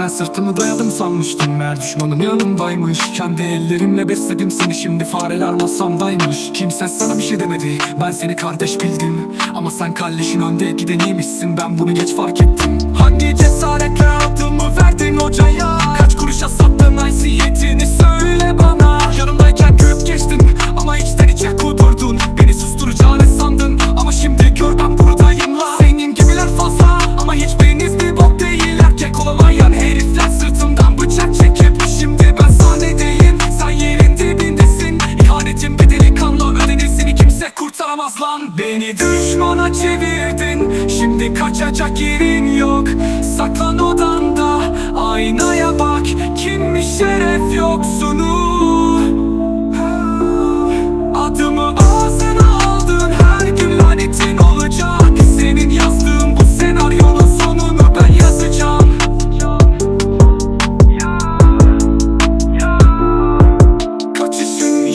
Ben sırtımı dayadım sanmıştım. Meğer düşmanım yanımdaymış Kendi ellerimle besledim seni. Şimdi fareler masamdaymış. Kimse sana bir şey demedi. Ben seni kardeş bildim. Ama sen kalleşin önde gideniymişsin Ben bunu geç fark ettim. Hangi cesaretle düşmana çevirdin. Şimdi kaçacak yerin yok. Saklan odanda Aynaya bak. Kimmiş şeref yoksunu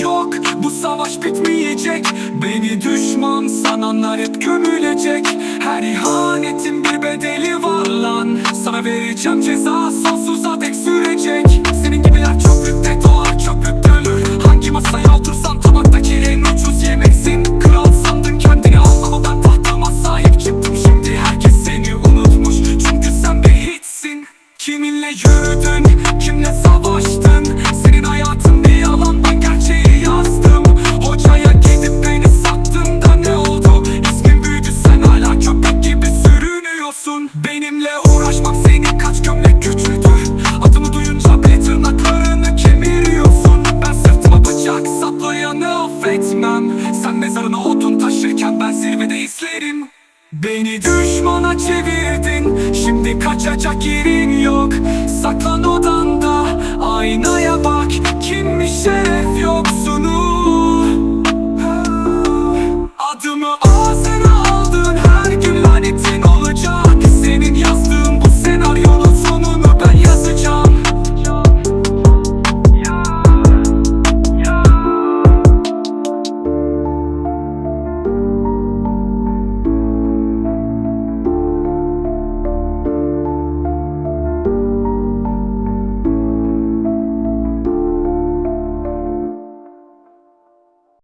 Yok. Bu savaş bitmeyecek. Beni düşman sananlar hep gömülecek. Her ihanetin bir bedeli var lan. Sana vereceğim ceza sonsuza dek sürecek. Senin gibiler çöplükte doğar çöplükte ölür. Hangi masaya otursan tabaktaki en ucuz yemeksin. Kral sandın kendini al ama ben tahtama sahip çıktım. Şimdi herkes seni unutmuş. Çünkü sen bir hitsin. Kiminle yürüdün, kimle savaştın Benimle uğraşmak senin kaç gömlek güçlüdü Adımı duyunca bile tırnaklarını kemiriyorsun. Ben sırtıma bıçak saplayanı affetmem. Sen mezarına odun taşırken ben zirvede izlerim. Beni düşmana çevirdin Şimdi kaçacak yerin yok. Saklan odanda Kimmiş